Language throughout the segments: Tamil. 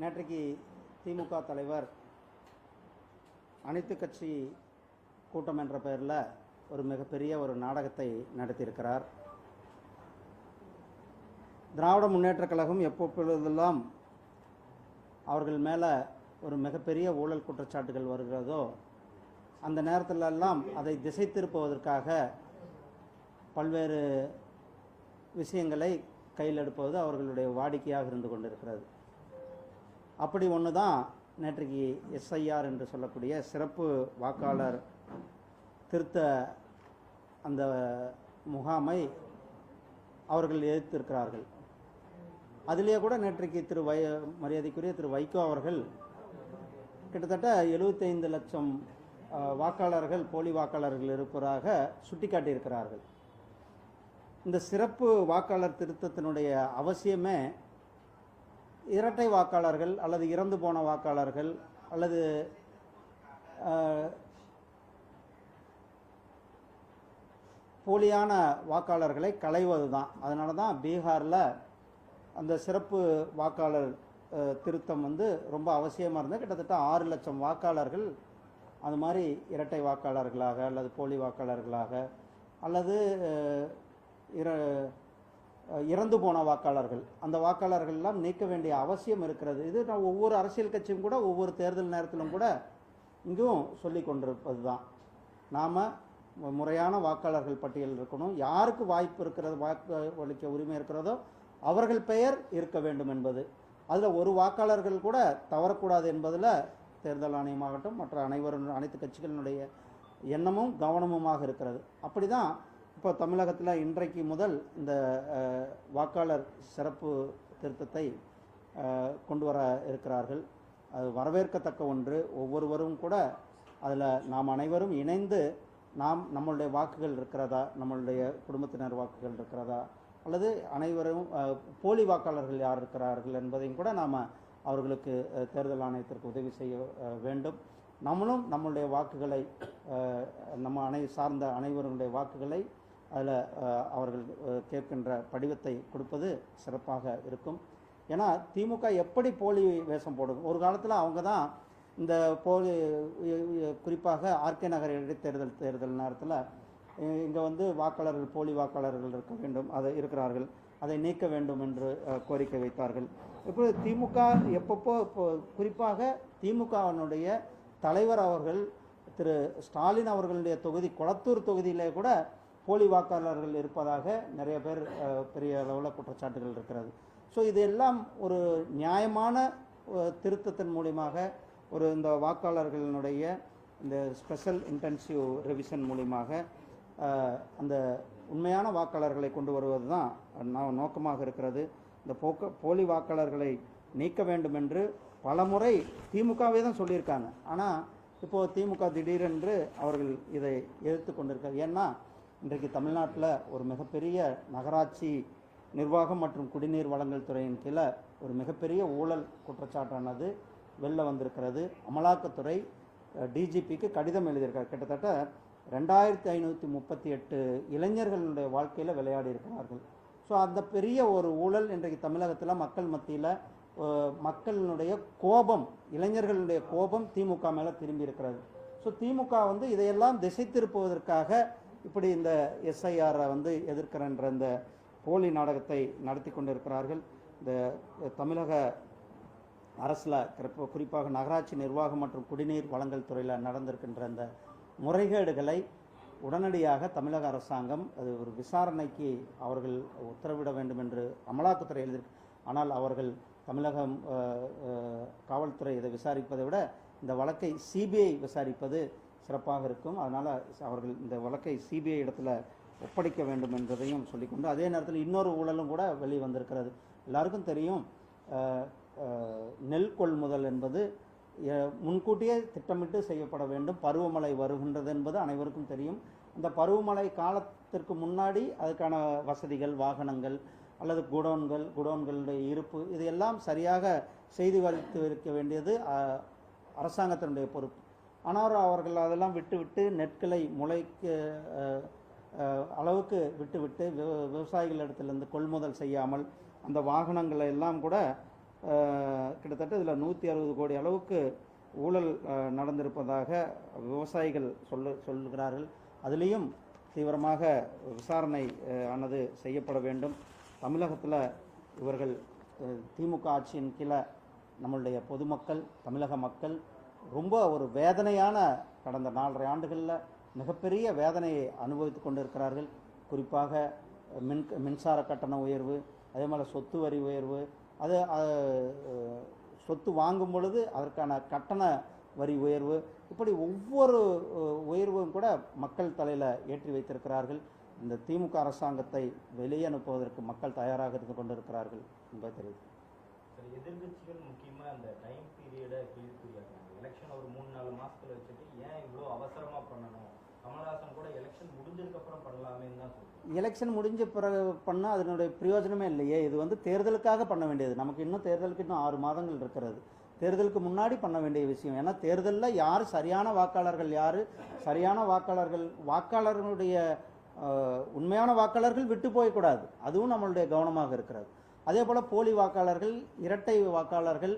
நேற்றைக்கு திமுக தலைவர் அனைத்து கட்சி கூட்டம் என்ற பெயரில் ஒரு மிகப்பெரிய ஒரு நாடகத்தை நடத்தியிருக்கிறார். திராவிட முன்னேற்றக் கழகம் எப்பொழுதெல்லாம் அவர்கள் மேலே ஒரு மிகப்பெரிய ஊழல் குற்றச்சாட்டுகள் வருகிறதோ அந்த நேரத்திலெல்லாம் அதை திசை திருப்புவதற்காக பல்வேறு விஷயங்களை கையில் எடுப்பது அவர்களுடைய வாடிக்கையாக இருந்து கொண்டிருக்கிறது. அப்படி ஒன்று தான் நேற்றைக்கு எஸ்ஐஆர் என்று சொல்லக்கூடிய சிறப்பு வாக்காளர் திருத்த அந்த முகாமை அவர்கள் எதிர்த்திருக்கிறார்கள். அதிலேயே கூட நேற்றைக்கு திரு வை மரியாதைக்குரிய திரு வைகோ அவர்கள் கிட்டத்தட்ட எழுபத்தைந்து லட்சம் வாக்காளர்கள் போலி வாக்காளர்கள் இருப்பதாக சுட்டிக்காட்டியிருக்கிறார்கள். இந்த சிறப்பு வாக்காளர் திருத்தத்தினுடைய அவசியமே இரட்டை வாக்காளர்கள் அல்லது இறந்து போன வாக்காளர்கள் அல்லது போலியான வாக்காளர்களை களைவது தான் அதனால தான் பீகாரில் அந்த சிறப்பு வாக்காளர் திருத்தம் வந்து ரொம்ப அவசியமாக இருந்தது. கிட்டத்தட்ட ஆறு லட்சம் வாக்காளர்கள் அது மாதிரி இரட்டை வாக்காளர்களாக அல்லது போலி வாக்காளர்களாக அல்லது இர இறந்து போன வாக்காளர்கள். அந்த வாக்காளர்கள் எல்லாம் நீக்க வேண்டிய அவசியம் இருக்கிறது. இது நான் ஒவ்வொரு அரசியல் கட்சியும் கூட ஒவ்வொரு தேர்தல் நேரத்திலும் கூட இங்கும் சொல்லி கொண்டிருப்பது தான் நாம் முறையான வாக்காளர்கள் பட்டியல் இருக்கணும். யாருக்கு வாய்ப்பு இருக்கிறது வாக்கு அளிக்க உரிமை இருக்கிறதோ அவர்கள் பெயர் இருக்க வேண்டும் என்பது. அதில் ஒரு வாக்காளர்கள் கூட தவறக்கூடாது என்பதில் தேர்தல் ஆணையமாகட்டும் மற்ற அனைவரும் அனைத்து கட்சிகளினுடைய எண்ணமும் கவனமுமாக இருக்கிறது. அப்படி தான் இப்போ தமிழகத்தில் இன்றைக்கு முதல் இந்த வாக்காளர் சிறப்பு திருத்தத்தை கொண்டு வர இருக்கிறார்கள். அது வரவேற்கத்தக்க ஒன்று. ஒவ்வொருவரும் கூட அதில் நாம் அனைவரும் இணைந்து நாம் நம்மளுடைய வாக்குகள் இருக்கிறதா நம்மளுடைய குடும்பத்தினர் வாக்குகள் இருக்கிறதா அல்லது அனைவரும் போலி வாக்காளர்கள் யார் இருக்கிறார்கள் என்பதையும் கூட நாம் அவர்களுக்கு தேர்தல் ஆணையத்திற்கு உதவி செய்ய வேண்டும். நம்மளும் நம்மளுடைய வாக்குகளை நம்ம அனை சார்ந்த அனைவருடைய வாக்குகளை அதில் அவர்கள் கேட்கின்ற படிவத்தை கொடுப்பது சிறப்பாக இருக்கும். ஏன்னா திமுக எப்படி போலி வேஷம் போடும் ஒரு காலத்தில் அவங்க தான் இந்த போலி குறிப்பாக ஆர்கே நகர் இடைத்தேர்தல் தேர்தல் நேரத்தில் இங்கே வந்து வாக்காளர்கள் போலி வாக்காளர்கள் இருக்க வேண்டும் அதை இருக்கிறார்கள். அதை நீக்க வேண்டும் என்று கோரிக்கை வைத்தார்கள். இப்போ திமுக எப்பப்போ இப்போ குறிப்பாக திமுகவினுடைய தலைவர் அவர்கள் திரு ஸ்டாலின் அவர்களுடைய தொகுதி கொளத்தூர் தொகுதியிலே கூட போலி வாக்காளர்கள் இருப்பதாக நிறைய பேர் பெரிய அளவில் குற்றச்சாட்டுகள் இருக்கிறது. ஸோ இது எல்லாம் ஒரு நியாயமான திருத்தத்தின் மூலியமாக ஒரு இந்த வாக்காளர்களினுடைய இந்த ஸ்பெஷல் இன்டென்சிவ் ரிவிஷன் மூலியமாக அந்த உண்மையான வாக்காளர்களை கொண்டு வருவது தான் நான் நோக்கமாக இருக்கிறது. இந்த போக்க போலி வாக்காளர்களை நீக்க வேண்டும் என்று பலமுறை திமுகவே தான் சொல்லியிருக்காங்க. ஆனால் இப்போது திமுக திடீரென்று அவர்கள் இதை எதிர்த்து கொண்டிருக்காங்க. ஏன்னா இன்றைக்கு தமிழ்நாட்டில் ஒரு மிகப்பெரிய நகராட்சி நிர்வாகம் மற்றும் குடிநீர் வழங்கல் துறையின் கீழே ஒரு மிகப்பெரிய ஊழல் குற்றச்சாட்டானது வெளில வந்திருக்கிறது. அமலாக்கத்துறை டிஜிபிக்கு கடிதம் எழுதியிருக்கார். கிட்டத்தட்ட ரெண்டாயிரத்தி ஐநூற்றி முப்பத்தி எட்டு இளைஞர்களுடைய வாழ்க்கையில் விளையாடி இருக்கிறார்கள். ஸோ அந்த பெரிய ஒரு ஊழல் இன்றைக்கு தமிழகத்தில் மக்கள் மத்தியில் மக்களினுடைய கோபம் இளைஞர்களுடைய கோபம் திமுக மேலே திரும்பி இருக்கிறது. ஸோ திமுக வந்து இதையெல்லாம் திசை திருப்புவதற்காக இப்படி இந்த எஸ்ஐஆரை வந்து எதிர்க்கிறன்ற இந்த போலி நாடகத்தை நடத்தி கொண்டிருக்கிறார்கள். இந்த தமிழக அரசில் குறிப்பாக நகராட்சி நிர்வாகம் மற்றும் குடிநீர் வழங்கல் துறையில் நடந்திருக்கின்ற அந்த முறைகேடுகளை உடனடியாக தமிழக அரசாங்கம் அது ஒரு விசாரணைக்கு அவர்கள் உத்தரவிட வேண்டும் என்று அமலாக்கத்துறை எழுதியிருக்கு. ஆனால் அவர்கள் தமிழகம் காவல்துறை இதை விசாரிப்பதை விட இந்த வழக்கை சிபிஐ விசாரிப்பது சிறப்பாக இருக்கும். அதனால் அவர்கள் இந்த வழக்கை சிபிஐ இடத்துல ஒப்படைக்க வேண்டும் என்பதையும் சொல்லிக்கொண்டு அதே நேரத்தில் இன்னொரு ஊழலும் கூட வெளியே வந்திருக்கிறது எல்லாருக்கும் தெரியும் நெல் கொள்முதல் என்பது முன்கூட்டியே திட்டமிட்டு செய்யப்பட வேண்டும். பருவமழை வருகின்றது என்பது அனைவருக்கும் தெரியும். அந்த பருவமழை காலத்திற்கு முன்னாடி அதுக்கான வசதிகள் வாகனங்கள் அல்லது குடோன்கள் குடோன்களுடைய இருப்பு இதையெல்லாம் சரியாக செய்து வைத்து வைக்க வேண்டியது அரசாங்கத்தினுடைய பொறுப்பு. ஆனால் அவர்கள் அதெல்லாம் விட்டுவிட்டு நெற்களை முளைக்க அளவுக்கு விட்டுவிட்டு விவ விவசாயிகள் இடத்துலேருந்து கொள்முதல் செய்யாமல் அந்த வாகனங்களை எல்லாம் கூட கிட்டத்தட்ட இதில் நூற்றி அறுபது கோடி அளவுக்கு ஊழல் நடந்திருப்பதாக விவசாயிகள் சொல்ல சொல்கிறார்கள் அதுலேயும் தீவிரமாக விசாரணை ஆனது செய்யப்பட வேண்டும். தமிழகத்தில் இவர்கள் திமுக ஆட்சியின் கீழே நம்மளுடைய பொதுமக்கள் தமிழக மக்கள் ரொம்ப ஒரு வேதனையான கடந்த நாலரை ஆண்டுகளில் மிகப்பெரிய வேதனையை அனுபவித்து கொண்டிருக்கிறார்கள். குறிப்பாக மின் மின்சார கட்டண உயர்வு அதே மாதிரி சொத்து வரி உயர்வு அது சொத்து வாங்கும் பொழுது அதற்கான கட்டண வரி உயர்வு இப்படி ஒவ்வொரு உயர்வும் கூட மக்கள் தலையில் ஏற்றி வைத்திருக்கிறார்கள். இந்த திமுக அரசாங்கத்தை வெளியே அனுப்புவதற்கு மக்கள் தயாராக இருந்து கொண்டிருக்கிறார்கள் என்பது தெரியுது எதிர்கட்சிகள் முக்கியமாக அந்த டைம் பீரியடை கேள்விக்குறியாக்குறாங்க எலெக்ஷன் ஒரு மூணு நாலு மாசத்துல வச்சுட்டு ஏன் இவ்வளோ அவசரமா பண்ணணும்? கமல்ஹாசன் கூட எலெக்ஷன் தான் எலெக்ஷன் முடிஞ்ச பிறகு பண்ணால் அதனுடைய பிரயோஜனமே இல்லையே. இது வந்து தேர்தலுக்காக பண்ண வேண்டியது. நமக்கு இன்னும் தேர்தலுக்கு இன்னும் ஆறு மாதங்கள் இருக்கிறது. தேர்தலுக்கு முன்னாடி பண்ண வேண்டிய விஷயம். ஏன்னா தேர்தலில் யார் சரியான வாக்காளர்கள் யார்? சரியான வாக்காளர்கள் வாக்காளர்களுடைய உண்மையான வாக்காளர்கள் விட்டு போயக்கூடாது அதுவும் நம்மளுடைய கவனமாக இருக்கிறது. அதே போல் போலி வாக்காளர்கள் இரட்டை வாக்காளர்கள்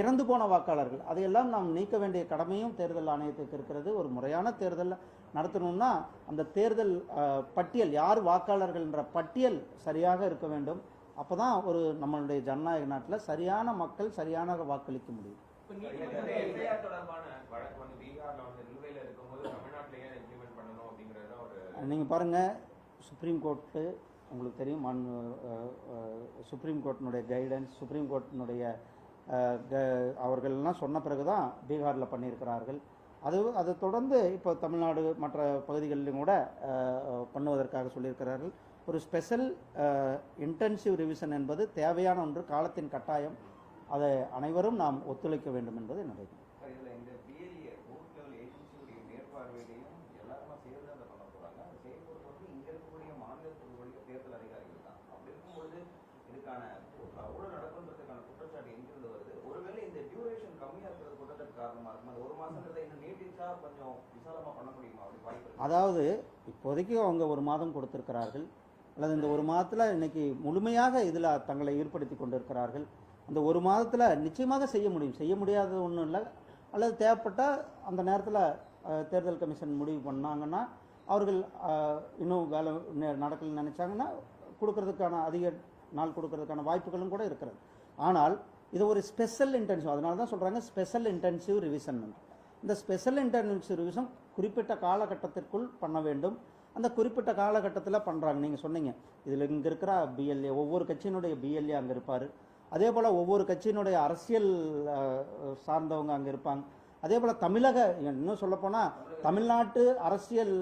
இறந்து போன வாக்காளர்கள். அதையெல்லாம் நாம் நீக்க வேண்டிய கடமையும் தேர்தல் ஆணையத்துக்கு இருக்கிறது. ஒரு முறையான தேர்தல் நடத்தணும்னா அந்த தேர்தல் பட்டியல் யார் வாக்காளர்கள்ன்ற பட்டியல் சரியாக இருக்க வேண்டும். அப்போ தான் ஒரு நம்மளுடைய ஜனநாயக நாட்டில் சரியான மக்கள் சரியான வாக்களிக்க முடியும். நீங்கள் பாருங்கள் சுப்ரீம் கோர்ட்டு உங்களுக்கு தெரியும் சுப்ரீம் கோர்ட்டினுடைய கைடன்ஸ் சுப்ரீம் கோர்ட்டினுடைய அவர்கள்லாம் சொன்ன பிறகு தான் பீகாரில் பண்ணியிருக்கிறார்கள். அது அதை தொடர்ந்து இப்போ தமிழ்நாடு மற்ற பகுதிகளிலும் கூட பண்ணுவதற்காக சொல்லியிருக்கிறார்கள். ஒரு ஸ்பெஷல் இன்டென்சிவ் ரிவிஷன் என்பது தேவையான ஒன்று காலத்தின் கட்டாயம். அதை அனைவரும் நாம் ஒத்துழைக்க வேண்டும் என்பது என்னுடைய தேர்தல் அதிகாரிகள் தான். அப்படி இருக்கும்பொழுது இதுக்கான ஊழல் நடக்கும் குற்றச்சாட்டு எங்கிருந்து வருது? ஒருவேளை இந்த டியூரேஷன் கம்மியா இருக்கிறது கூட காரணமா இருக்கும்? அது ஒரு மாசம்ன்றதை இன்னும் நீட்டிச்சா கொஞ்சம் விசாலமா பண்ண முடியுமா? அப்படி வாய்ப்பு அதாவது இப்போதைக்கு அவங்க ஒரு மாதம் கொடுத்திருக்கிறார்கள். அல்லது இந்த ஒரு மாதத்தில் இன்னைக்கு முழுமையாக இதில் தங்களை ஈடுபடுத்தி கொண்டிருக்கிறார்கள். அந்த ஒரு மாதத்தில் நிச்சயமாக செய்ய முடியும். செய்ய முடியாதது ஒன்றும் இல்லை. அல்லது தேவைப்பட்டால் அந்த நேரத்தில் தேர்தல் கமிஷன் முடிவு பண்ணாங்கன்னா அவர்கள் இன்னும் வேலை நெ- நடக்கலன்னு நினச்சாங்கன்னா கொடுக்கறதுக்கான அதிக நாள் கொடுக்கறதுக்கான வாய்ப்புகளும் கூட இருக்கிறது. ஆனால் இது ஒரு ஸ்பெஷல் இன்டென்சிவ் அதனால தான் சொல்கிறாங்க ஸ்பெஷல் இன்டென்சிவ் ரிவிஷன் இந்த ஸ்பெஷல் இன்டென்சிவ் ரிவிஷன் குறிப்பிட்ட காலகட்டத்திற்குள் பண்ண வேண்டும். அந்த குறிப்பிட்ட காலகட்டத்தில் பண்ணுறாங்க நீங்கள் சொன்னீங்க இதில் இங்கே இருக்கிற பிஎல்ஏ ஒவ்வொரு கட்சியினுடைய பிஎல்ஏ அங்கே இருப்பார். அதே போல் ஒவ்வொரு கட்சியினுடைய அரசியல் சார்ந்தவங்க அங்கே இருப்பாங்க. அதே போல் தமிழக இன்னும் சொல்லப்போனால் தமிழ்நாட்டு அரசியல்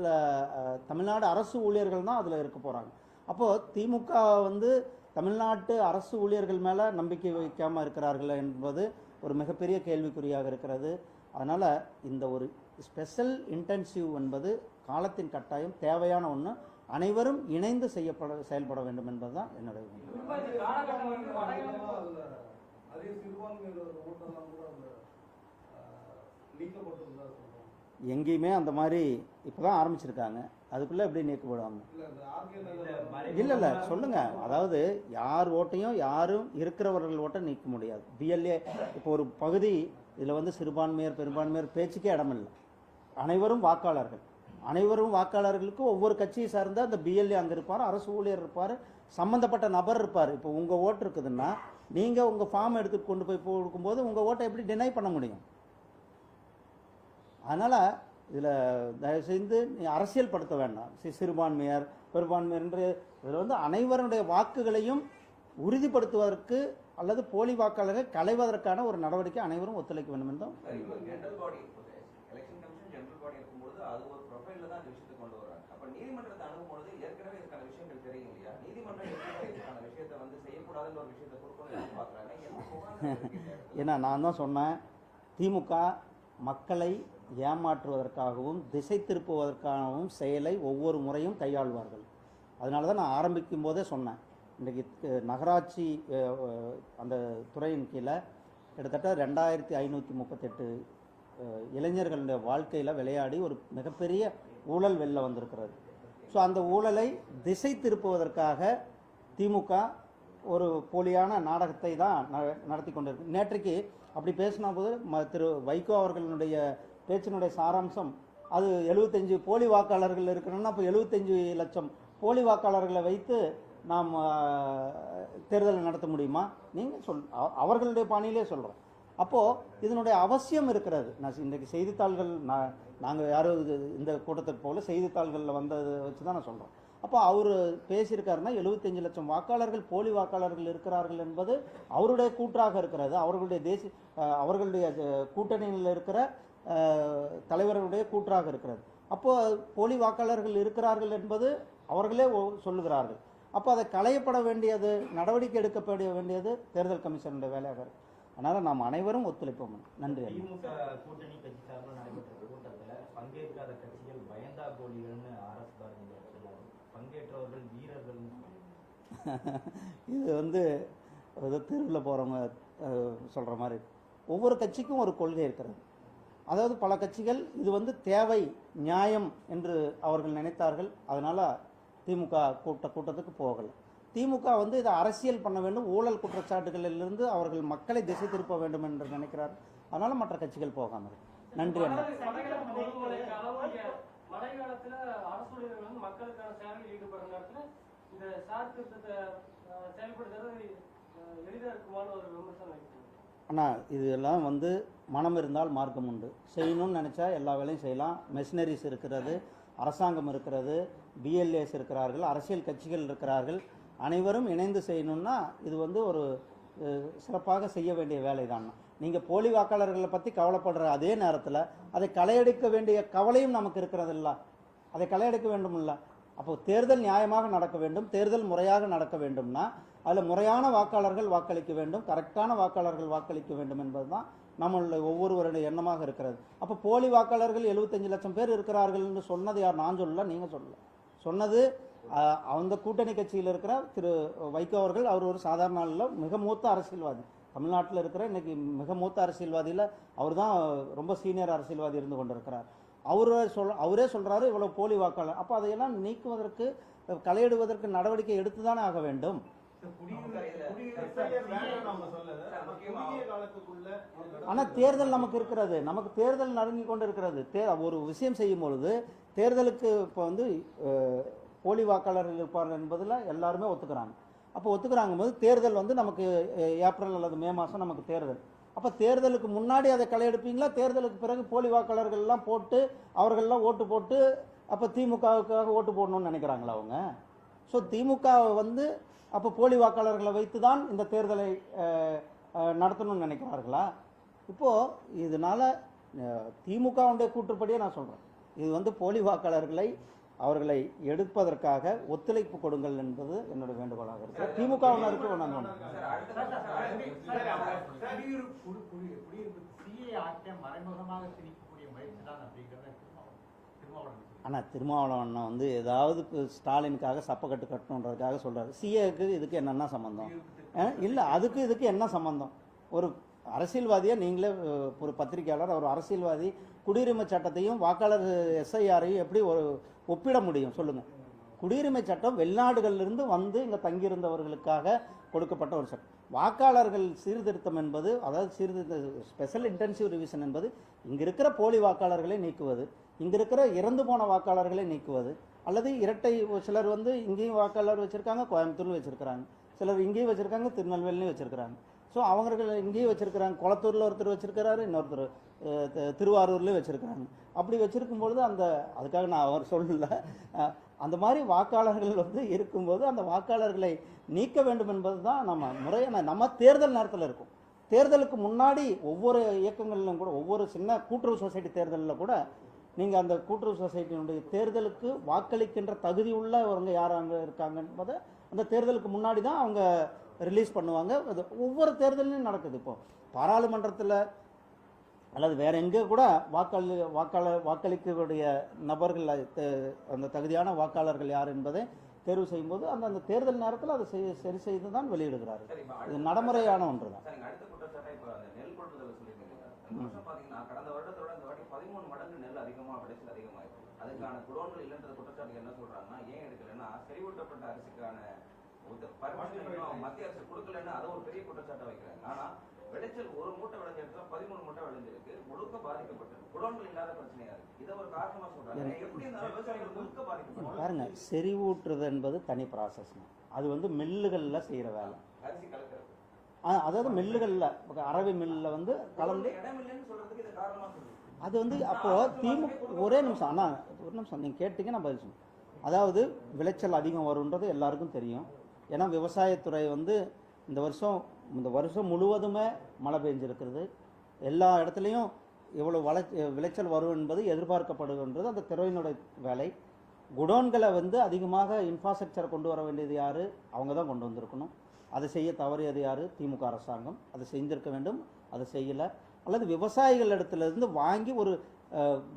தமிழ்நாடு அரசு ஊழியர்கள் தான் அதில் இருக்க போகிறாங்க அப்போது திமுக வந்து தமிழ்நாட்டு அரசு ஊழியர்கள் மேலே நம்பிக்கை வைக்காமல் இருக்கிறார்கள் என்பது ஒரு மிகப்பெரிய கேள்விக்குறியாக இருக்கிறது. அதனால் இந்த ஒரு ஸ்பெஷல் இன்டென்சிவ் என்பது காலத்தின் கட்டாயம் தேவையான ஒன்று அனைவரும் இணைந்து செய்யப்பட செயல்பட வேண்டும் என்பதுதான் என்னுடைய விருப்பம். எங்கேயுமே அந்த மாதிரி இப்போ தான் ஆரம்பிச்சிருக்காங்க. அதுக்குள்ளே எப்படி நீக்கப்படுவாங்க இல்ல இல்ல, இல்லை இல்லை சொல்லுங்க. அதாவது யார் ஓட்டையும் யாரும் இருக்கிறவர்கள் ஓட்டை நீக்க முடியாது. பிஎல்ஏ இப்போ ஒரு பகுதி இதில் வந்து சிறுபான்மையர் பெரும்பான்மையர் பேச்சுக்கே இடமில்லை அனைவரும் வாக்காளர்கள். அனைவரும் வாக்காளர்களுக்கு ஒவ்வொரு கட்சியை சார்ந்த அந்த பிஎல்ஏ அங்கே இருப்பார் அரசு ஊழியர் இருப்பார் சம்மந்தப்பட்ட நபர் இருப்பார். இப்போ உங்கள் ஓட்டு இருக்குதுன்னா நீங்கள் உங்கள் ஃபார்ம் எடுத்துட்டு கொண்டு போய் கொடுக்கும்போது உங்கள் ஓட்டை எப்படி டினை பண்ண முடியும்? அதனால் இதில் தயவுசெய்து நீ அரசியல் படுத்த வேண்டாம். சி சிறுபான்மையர் பெரும்பான்மையர் என்று இதில் வந்து அனைவருடைய வாக்குகளையும் உறுதிப்படுத்துவதற்கு அல்லது போலி வாக்காளர்கள் களைவதற்கான ஒரு நடவடிக்கை அனைவரும் ஒத்துழைக்க வேண்டும் என்றும்? ஏன்னா நான் தான் சொன்னேன் திமுக மக்களை ஏமாற்றுவதற்காகவும் திசை திருப்புவதற்காகவும் செயலை ஒவ்வொரு முறையும் கையாள்வார்கள். அதனால தான் நான் ஆரம்பிக்கும் போதே சொன்னேன். இன்றைக்கு நகராட்சி அந்த துறையின் கீழே கிட்டத்தட்ட ரெண்டாயிரத்தி ஐநூற்றி முப்பத்தெட்டு இளைஞர்களுடைய வாழ்க்கையில் விளையாடி ஒரு மிகப்பெரிய ஊழல் வெளில வந்திருக்கிறது. ஸோ அந்த ஊழலை திசை திருப்புவதற்காக திமுக ஒரு போலியான நாடகத்தை தான் ந- நடத்தி கொண்டிருக்கு நேற்றைக்கு அப்படி பேசின போது ம திரு வைகோ அவர்களுடைய பேச்சினுடைய சாராம்சம். அது எழுபத்தஞ்சு போலி வாக்காளர்கள் இருக்கணும்னா அப்போ எழுபத்தஞ்சு லட்சம் போலி வாக்காளர்களை வைத்து நாம் தேர்தலை நடத்த முடியுமா? நீங்கள் சொல் அவர்களுடைய பாணியிலே சொல்கிறோம் அப்போது இதனுடைய அவசியம் இருக்கிறது. நான் இன்றைக்கு செய்தித்தாள்கள் நான் நாங்கள் யாரும் இந்த கூட்டத்துக்கு போகல செய்தித்தாள்களில் வந்ததை வச்சு தான் நான் சொல்கிறோம் அப்போ அவர் பேசியிருக்காருன்னா எழுபத்தஞ்சு லட்சம் வாக்காளர்கள் போலி வாக்காளர்கள் இருக்கிறார்கள் என்பது அவருடைய கூற்றாக இருக்கிறது. அவர்களுடைய தேசிய அவர்களுடைய கூட்டணியில் இருக்கிற தலைவர்களுடைய கூற்றாக இருக்கிறது. அப்போ போலி வாக்காளர்கள் இருக்கிறார்கள் என்பது அவர்களே சொல்லுகிறார்கள். அப்போ அதை களையப்பட வேண்டியது நடவடிக்கை எடுக்கப்பட வேண்டியது தேர்தல் கமிஷனுடைய வேலையாக இருக்கு அதனால் நாம் அனைவரும் ஒத்துழைப்போம். நன்றி அண்ணா. திமுக கூட்டணி கட்சி சார்பில் நடைபெற்ற கூட்டத்துல பங்கேற்காத கட்சிகள் பயந்தா கோலிகள்னு ஆர் எஸ் பாரதி சொன்னார். பங்கேற்றவர்கள் வீரர்கள்னு சொன்னார் இது வந்து தெருவில் போகிறவங்க சொல்கிற மாதிரி. ஒவ்வொரு கட்சிக்கும் ஒரு கொள்கை இருக்கிறது. அதாவது பல கட்சிகள் இது வந்து தேவை நியாயம் என்று அவர்கள் நினைத்தார்கள். அதனால் திமுக கூட்ட கூட்டத்துக்கு போகலை. திமுக வந்து இதை அரசியல் பண்ண வேண்டும். ஊழல் குற்றச்சாட்டுகளிலிருந்து அவர்கள் மக்களை திசை திருப்ப வேண்டும் என்று நினைக்கிறார். அதனால் மற்ற கட்சிகள் போகாமல். நன்றி அண்ணா. அரசு ஊழியர்கள் வந்து மக்களுக்கான சேவையில் ஈடுபடுற இந்த சார் திட்டத்தை செயல்படுத்துறது எளிதாக இருக்குமான ஒரு விமர்சனம் வைக்கிறேன். அண்ணா இதெல்லாம் வந்து மனம் இருந்தால் மார்க்கம் உண்டு. செய்யணும்னு நினச்சா எல்லா வேலையும் செய்யலாம். மெஷினரிஸ் இருக்கிறது அரசாங்கம் இருக்கிறது பிஎல்ஏஸ் இருக்கிறார்கள் அரசியல் கட்சிகள் இருக்கிறார்கள். அனைவரும் இணைந்து செய்யணும்னா இது வந்து ஒரு சிறப்பாக செய்ய வேண்டிய வேலை தான் நீங்கள் போலி வாக்காளர்களை பற்றி கவலைப்படுற அதே நேரத்தில் அதை களையெடுக்க வேண்டிய கவலையும் நமக்கு இருக்கிறதில்ல. அதை களையெடுக்க வேண்டும்ல அப்போ தேர்தல் நியாயமாக நடக்க வேண்டும். தேர்தல் முறையாக நடக்க வேண்டும்னா அதில் முறையான வாக்காளர்கள் வாக்களிக்க வேண்டும் கரெக்டான வாக்காளர்கள் வாக்களிக்க வேண்டும் என்பது தான் நம்மளுடைய ஒவ்வொருவருடைய எண்ணமாக இருக்கிறது. அப்போ போலி வாக்காளர்கள் எழுபத்தஞ்சு லட்சம் பேர் இருக்கிறார்கள் என்று சொன்னது யார்? நான் சொல்லல நீங்கள் சொல்லல. சொன்னது அந்த கூட்டணி கட்சியில் இருக்கிற திரு வைகோ அவர்கள் அவர் ஒரு சாதாரண ஆளில் மிக மூத்த அரசியல்வாதி. தமிழ்நாட்டில் இருக்கிற இன்னைக்கு மிக மூத்த அரசியல்வாதியில் அவர் தான் ரொம்ப சீனியர் அரசியல்வாதி இருந்து கொண்டிருக்கிறார். அவரே சொல் அவரே சொல்கிறாரு இவ்வளோ போலி வாக்காளர். அப்போ அதையெல்லாம் நீக்குவதற்கு களையிடுவதற்கு நடவடிக்கை எடுத்து தானே ஆக வேண்டும்? ஆனால் தேர்தல் நமக்கு இருக்கிறது. நமக்கு தேர்தல் நடுங்கி கொண்டு இருக்கிறது தே ஒரு விஷயம் செய்யும் பொழுது தேர்தலுக்கு இப்போ வந்து போலி வாக்காளர்கள் இருப்பார்கள் என்பதில் எல்லாருமே ஒத்துக்கிறாங்க. அப்போ ஒத்துக்கிறாங்க போது தேர்தல் வந்து நமக்கு ஏப்ரல் அல்லது மே மாதம் நமக்கு தேர்தல். அப்போ தேர்தலுக்கு முன்னாடி அதை களையெடுப்பீங்களா தேர்தலுக்கு பிறகு போலி வாக்காளர்கள் எல்லாம் போட்டு அவர்கள்லாம் ஓட்டு போட்டு அப்போ திமுகவுக்காக ஓட்டு போடணும்னு நினைக்கிறாங்களா அவங்க? ஸோ திமுக வந்து அப்போ போலி வாக்காளர்களை வைத்து தான் இந்த தேர்தலை நடத்தணும்னு நினைக்கிறார்களா இப்போது இதனால திமுகவுடைய கூற்றுப்படியே நான் சொல்கிறேன் இது வந்து போலி வாக்காளர்களை அவர்களை எடுப்பதற்காக ஒத்துழைப்பு கொடுங்கள் என்பது என்னோட வேண்டுகோளாக இருக்கு குடியிருப்பு சிஏ ஆக்டை மறைமுகமாக திணிக்கக்கூடிய முயற்சி தான் அப்படிங்கிறத ஆனால் திருமாவளவன் அண்ணா வந்து ஏதாவது இப்ப ஸ்டாலினுக்காக சப்பக்கட்டு கட்டணுன்றதுக்காக சொல்கிறாரு சிஏக்கு இதுக்கு என்னென்ன சம்மந்தம் இல்லை அதுக்கு இதுக்கு என்ன சம்மந்தம் ஒரு அரசியல்வாதியை நீங்களே ஒரு பத்திரிகையாளர் ஒரு அரசியல்வாதி குடியுரிமை சட்டத்தையும் வாக்காளர் எஸ்ஐஆரையும் எப்படி ஒரு ஒப்பிட முடியும்? சொல்லுங்கள் குடியுரிமை சட்டம் வெளிநாடுகளிலிருந்து வந்து இங்கே தங்கியிருந்தவர்களுக்காக கொடுக்கப்பட்ட ஒரு சட்டம். வாக்காளர்கள் சீர்திருத்தம் என்பது அதாவது சீர்திருத்த ஸ்பெஷல் இன்டென்சிவ் ரிவிஷன் என்பது இங்கே இருக்கிற போலி வாக்காளர்களை நீக்குவது இங்கே இருக்கிற இறந்து போன வாக்காளர்களை நீக்குவது அல்லது இரட்டை சிலர் வந்து இங்கேயும் வாக்காளர் வச்சுருக்காங்க கோயம்புத்தூர்லையும் வச்சுருக்கிறாங்க. சிலர் இங்கேயும் வச்சுருக்காங்க திருநெல்வேலியும் வச்சுருக்கிறாங்க. ஸோ அவர்கள் இங்கேயும் வச்சுருக்கிறாங்க குளத்தூரில் ஒருத்தர் வச்சுருக்கிறாரு இன்னொருத்தர் திருவாரூர்லேயும் வச்சுருக்கிறாங்க. அப்படி வச்சுருக்கும் பொழுது அந்த அதுக்காக நான் அவர் சொல்லல அந்த மாதிரி வாக்காளர்கள் வந்து இருக்கும்போது அந்த வாக்காளர்களை நீக்க வேண்டும் என்பது தான் நம்ம முறையான நம்ம தேர்தல் நேரத்தில் இருக்கும். தேர்தலுக்கு முன்னாடி ஒவ்வொரு இயக்கங்களிலும் கூட ஒவ்வொரு சின்ன கூட்டுறவு சொசைட்டி தேர்தலில் கூட நீங்கள் அந்த கூட்டுறவு சொசைட்டியினுடைய தேர்தலுக்கு வாக்களிக்கின்ற தகுதி உள்ளவங்க யார் அங்கே இருக்காங்க என்பதை அந்த தேர்தலுக்கு முன்னாடி தான் அவங்க ரிலீஸ் பண்ணுவாங்க. அது ஒவ்வொரு தேர்தலையும் நடக்குது இப்போ. பாராளுமன்றத்தில் அல்லது வேற எங்கே கூட வாக்களி வாக்காளர் வாக்களிக்கக்கூடிய நபர்கள் அந்த தகுதியான வாக்காளர்கள் யார் என்பதை தேர்வு செய்யும்போது அந்த அந்த தேர்தல் நேரத்தில் அதை செய்- சரி செய்து தான் இப்ப இது நடைமுறையான ஒன்று தான் சார், இங்க அடுத்த குற்றச்சாட்டா இப்ப அந்த நெல் கொள்முதல் சொல்லியிருக்கீங்க சார். இந்த வருஷம் பாத்தீங்கன்னா கடந்த வருடத்தோட இந்த வாட்டி பதிமூணு மடங்கு நெல் அதிகமா விளைச்சல் அதிகமாயிருக்கு அதுக்கான குடோன்கள் இல்லைன்றது குற்றச்சாட்டு என்ன சொல்றாங்கன்னா ஏன் எடுக்கலைன்னா செறிவூட்டப்பட்ட அரிசிக்கான மத்திய அரசு கொடுக்கலன்னு அதை ஒரு பெரிய குற்றச்சாட்டை வைக்கிறாங்க. ஆனா விளைச்சல் ஒரு மூட்டை விளைஞ்ச இடத்துல பதிமூணு மூட்டை விளைஞ்சிருக்கு. முழுக்க பாதிக்கப்பட்டது. குடோன்கள் இல்லாத பிரச்சனையா இருக்கு. இதை ஒரு காரணமா சொல்றாங்க. எப்படி இருந்தாலும் விவசாயிகள் முழுக்க பாதிக்கப்படும் பாருங்க செறிவூட்டுறது என்பது தனி ப்ராசஸ்ங்க அது வந்து மில்லுகளில் செய்கிற வேலை. அரிசி கலக்கிறது. அதாவது மில்லுகளில் அரவை மில்லில் வந்து கலந்து இடம் இல்லைன்னு சொல்றதுக்கு இது காரணமா சொல்லுது. அது வந்து அப்போ திமுக ஒரே நிமிஷம் ஆனால் ஒரு நிமிஷம் நீங்கள் கேட்டீங்க நான் பதில் சொல்லுவேன் அதாவது விளைச்சல் அதிகம் வரும்ன்றது எல்லாருக்கும் தெரியும். ஏன்னா விவசாயத்துறை வந்து இந்த வருஷம் இந்த வருஷம் முழுவதுமே மழை பெஞ்சிருக்கிறது. எல்லா இடத்துலையும் இவ்வளோ வள விளைச்சல் வரும் என்பது எதிர்பார்க்கப்படுகின்றது. அந்த துறையினுடைய வேலை. குடோன்களை வந்து அதிகமாக இன்ஃப்ராஸ்ட்ரக்சர் கொண்டு வர வேண்டியது யார்? அவங்க தான் கொண்டு வந்திருக்கணும். அதை செய்ய தவறியது யார்? திமுக அரசாங்கம். அதை செஞ்சிருக்க வேண்டும். அதை செய்யலை. அல்லது விவசாயிகள் இடத்துல இருந்து வாங்கி ஒரு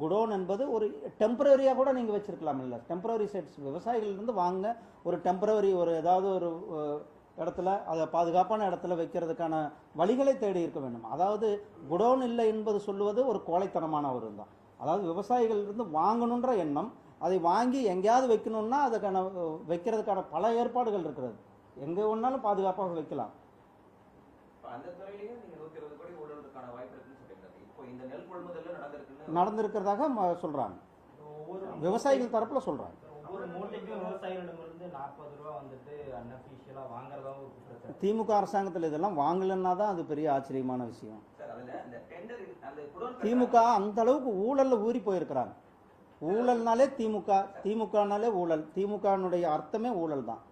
குடோன் என்பது ஒரு டெம்பரவரியாக கூட நீங்கள் வச்சுருக்கலாம் இல்லை. டெம்பரவரி செட்ஸ் விவசாயிகள்லேருந்து வாங்க ஒரு டெம்பரவரி ஒரு ஏதாவது ஒரு இடத்துல அதை பாதுகாப்பான இடத்துல வைக்கிறதுக்கான வழிகளை தேடி இருக்க வேண்டும். அதாவது குடோன் இல்லை என்பது சொல்லுவது ஒரு கோழைத்தனமான ஒரு தான் அதாவது விவசாயிகள் இருந்து வாங்கணுன்ற எண்ணம் அதை வாங்கி எங்கேயாவது வைக்கணும்னா அதுக்கான வைக்கிறதுக்கான பல ஏற்பாடுகள் இருக்கிறது. எங்கே வேணாலும் பாதுகாப்பாக வைக்கலாம். நடந்திருக்கிறதாக ம- சொல்றாங்க. விவசாயிகள் தரப்புல சொல்றாங்க. திமுக அரசாங்கத்தில் இதெல்லாம் வாங்கலைன்னா தான் அது பெரிய ஆச்சரியமான விஷயம். சார் அதுல அந்த டெண்டர் அந்த குடோன் திமுக அந்த அளவுக்கு ஊழல்ல ஊறி போயிருக்கிறாங்க. ஊழல்னாலே திமுக திமுகனாலே ஊழல். திமுகனுடைய அர்த்தமே ஊழல் தான்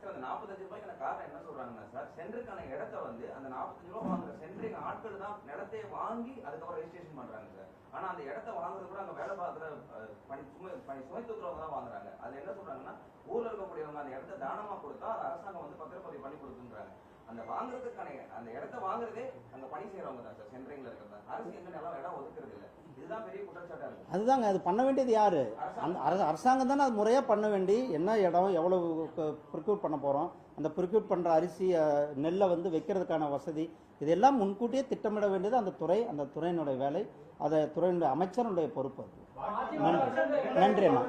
சார் அந்த நாற்பத்தஞ்சு ரூபாய்க்கான காரணம் என்ன சொல்றாங்கன்னா சார் சென்டருக்கான இடத்த வந்து அந்த நாற்பத்தஞ்சு ரூபாய் வாங்குற சென்டரிங் ஆட்கள் தான் நிலத்தை வாங்கி அதுக்கப்புறம் ரெஜிஸ்ட்ரேஷன் பண்றாங்க சார். ஆனா அந்த இடத்த வாங்குறது கூட அங்க வேலை பார்க்குற பணி சுமை பணி சுமை தூக்குறவங்க தான் வாங்குறாங்க. அது என்ன சொல்றாங்கன்னா ஊர்ல இருக்கக்கூடியவங்க அந்த இடத்த தானமா கொடுத்தா அது அரசாங்கம் வந்து பத்திரப்பதிவு பண்ணி கொடுக்குன்றாங்க. அந்த வாங்குறதுக்கான அந்த இடத்த வாங்குறதே அங்க பணி செய்யறவங்க தான் சார் சென்டரிங்ல இருக்கிறதா அரசு எங்க நல்லா இடம் ஒதுக்குறது இல்லை. அதுதாங்க அது பண்ண வேண்டியது யாரு? அந்த அரசு அரசாங்கம் தானே அது முறையாக பண்ண வேண்டி என்ன இடம் எவ்வளவு ப்ரிக்யூட் பண்ண போகிறோம் அந்த ப்ரிக்யூட் பண்ணுற அரிசி நெல்லை வந்து வைக்கிறதுக்கான வசதி இதெல்லாம் முன்கூட்டியே திட்டமிட வேண்டியது அந்த துறை அந்த துறையினுடைய வேலை அதை துறையினுடைய அமைச்சருடைய பொறுப்பு அரசு நன்றி அண்ணா.